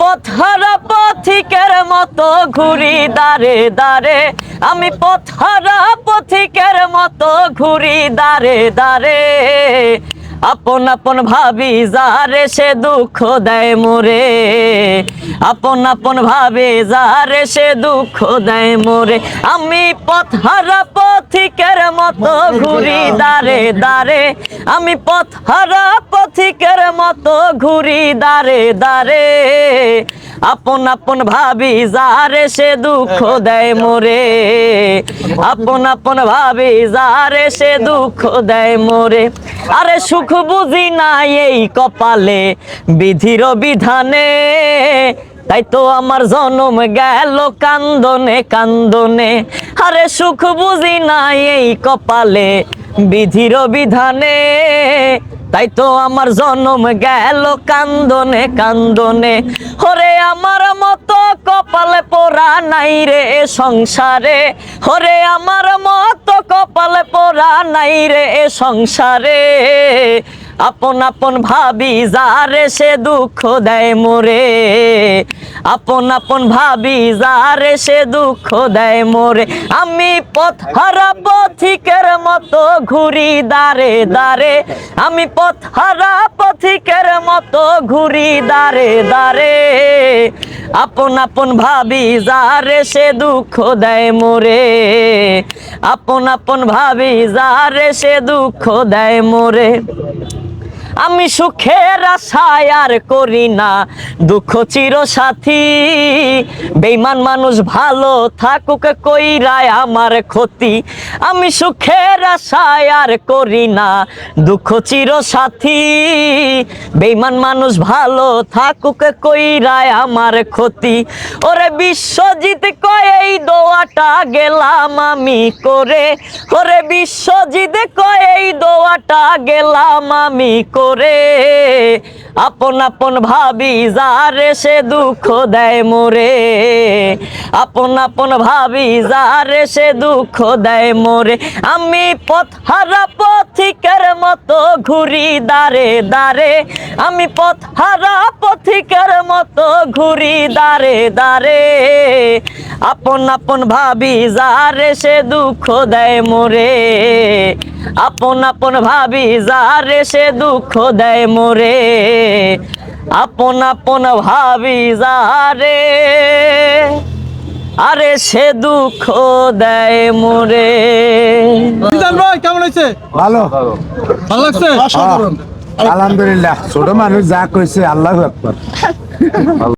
পথহারা পথিকের মতো ঘুরি দারে দারে। আমি পথহারা পথিকের মতো ঘুরি দারে দারে। আপন আপন ভাবি যারে সে দুঃখ দেয় মোরে। আপন আপন ভাবে যারে সে দুঃখ দেয় মোরে। আমি পথহারা পথিকের মতো ঘুরি দারে দারে আমি পথহারা পথিকের মতো ঘুরি দারে দারে আপন আপন ভাবি যারে সে দুঃখ দেয় মোরে। আপন আপন ভাবি যারে সে দুঃখ দেয় মোরে। আরে সুখ বুঝি না এই কপালে, বিধির বিধানে তাই তো আমার জনম গেল কান্দনে কান্দনে। আরে সুখ বুঝি না এই কপালে বিধির বিধানে। তাই তো আমার জনম গেল কান্দনে কান্দনে। হরে আমার মতো কপালে পোড়া নাই রে সংসারে। হরে আমার মতো কপালে পোড়া নাই রে সংসারে। আপন আপন ভাবি যারে সে দুঃখ দেয় মোরে। আপন আপন ভাবি, যারে সে দুঃখ দেয় মোরে। আমি পথ হারা পথিকের মতো ঘুরি দারে দারে আমি পথ হারা পথিকের মতো ঘুরি দারে দারে আপন আপন ভাবি, যারে সে দুঃখ দেয় মোরে। আপন আপন ভাবি, যারে সে দুঃখ দেয় মোরে। আমি সুখের আশায় আর করি না, দুঃখ চির সাথী। বেইমান মানুষ ভালো থাকুক কইরায় আমার ক্ষতি। আমি সুখের আশায় আর করি না, দুঃখ চির সাথী। বেইমান মানুষ ভালো থাকুক কইরায় আমার ক্ষতি। ওরে বিশ্বজিৎ কয় এই দোয়াটা গেলাম আমি করে। ওরে বিশ্বজিৎ কয়, এই দোয়াটা গেলাম আমি করে। আপন আপন ভাবি যারে সে দুঃখ দেয় মোরে। আপন আপন ভাবি যারে সে দুঃখ দেয় মোরে। আমি পথ হারা পথিকের মতো ঘুরি দারে দারে আমি পথ হারা পথিকের মতো ঘুরি দারে দারে আপন আপন ভাবি যারে সে দুঃখ দেয় মোরে। আপন আপন ভাবি যারে সে দুঃখ দেয় মোরে। আপন আপন ভাবি যারে আরে সে দুঃখ দেয় মোরে। বিধান ভাই কেমন হয়েছে? ভালো। ভালো লাগছে? আলহামদুলিল্লাহ। ছোট মানুষ যা কইছে আল্লাহ আকবার।